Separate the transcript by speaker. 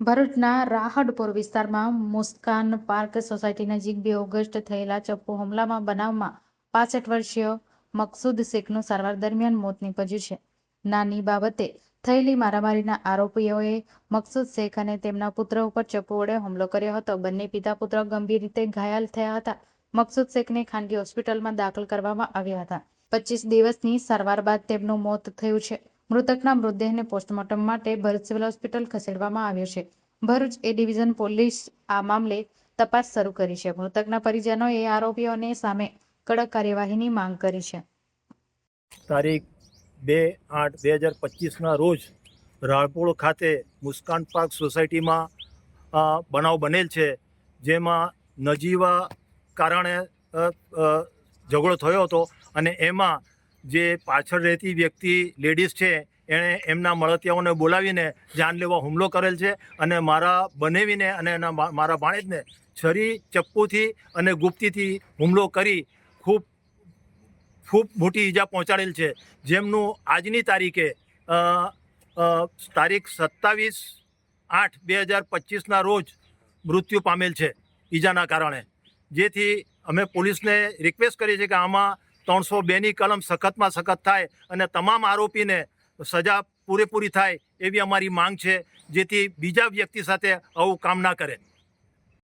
Speaker 1: ભરૂચના રાહડપુર વિસ્તારમાં મુસ્કાન park society નજીક બે ઓગસ્ટ થયેલા ચપ્પુ હુમલામાં બનાવમાં પાસઠ વર્ષીય મકસૂદ શેખનું સારવાર દરમિયાન મોત નીપજ્યું છે. નાની બાબતે થયેલી મારામારીના આરોપીઓએ મકસૂદ શેખ અને તેમના પુત્ર ઉપર ચપ્પુ વડે હુમલો કર્યો હતો. બંને પિતા પુત્ર ગંભીર રીતે ઘાયલ થયા હતા. મકસૂદ શેખને ખાનગી હોસ્પિટલમાં દાખલ કરવામાં આવ્યા હતા. પચીસ દિવસની સારવાર બાદ તેમનું મોત થયું છે. મૃતકના મૃતદેહને પોસ્ટમોર્ટમ માટે ભરૂચ સિવિલ હોસ્પિટલ ખસેડવામાં આવ્યો છે. ભરૂચ એ ડિવિઝન પોલીસ આ મામલે તપાસ શરૂ કરી છે. મૃતકના પરિજનોએ આરોપીઓને સામે કડક કાર્યવાહીની માંગ કરી છે.
Speaker 2: તારીખ બે આઠ બે હજાર પચીસના રોજ રાળપોળ ખાતે મુસ્કાન પાર્ક સોસાયટીમાં બનાવ બનેલ છે, જેમાં નજીવા કારણે ઝઘડો થયો હતો અને એમાં જે પાછળ રહેતી વ્યક્તિ લેડીઝ છે, એણે એમના મળતિયાઓને બોલાવીને જાનલેવા હુમલો કરેલ છે અને મારા બનેવીને અને એના મારા ભાણેજને છરી ચપ્પુથી અને ગુપ્તીથી હુમલો કરી ખૂબ ખૂબ મોટી ઈજા પહોંચાડેલ છે. જેમનું આજની તારીખે તારીખ સત્તાવીસ આઠ બે હજાર પચીસના રોજ મૃત્યુ પામેલ છે ઈજાના કારણે. જેથી અમે પોલીસને રિક્વેસ્ટ કરીએ છીએ કે આમાં ત્રણસો બેની કલમ સખતમાં સખત થાય અને તમામ આરોપીને સજા પૂરેપૂરી થાય એવી અમારી માંગ છે, જેથી બીજા વ્યક્તિ સાથે આવું કામ ના કરે.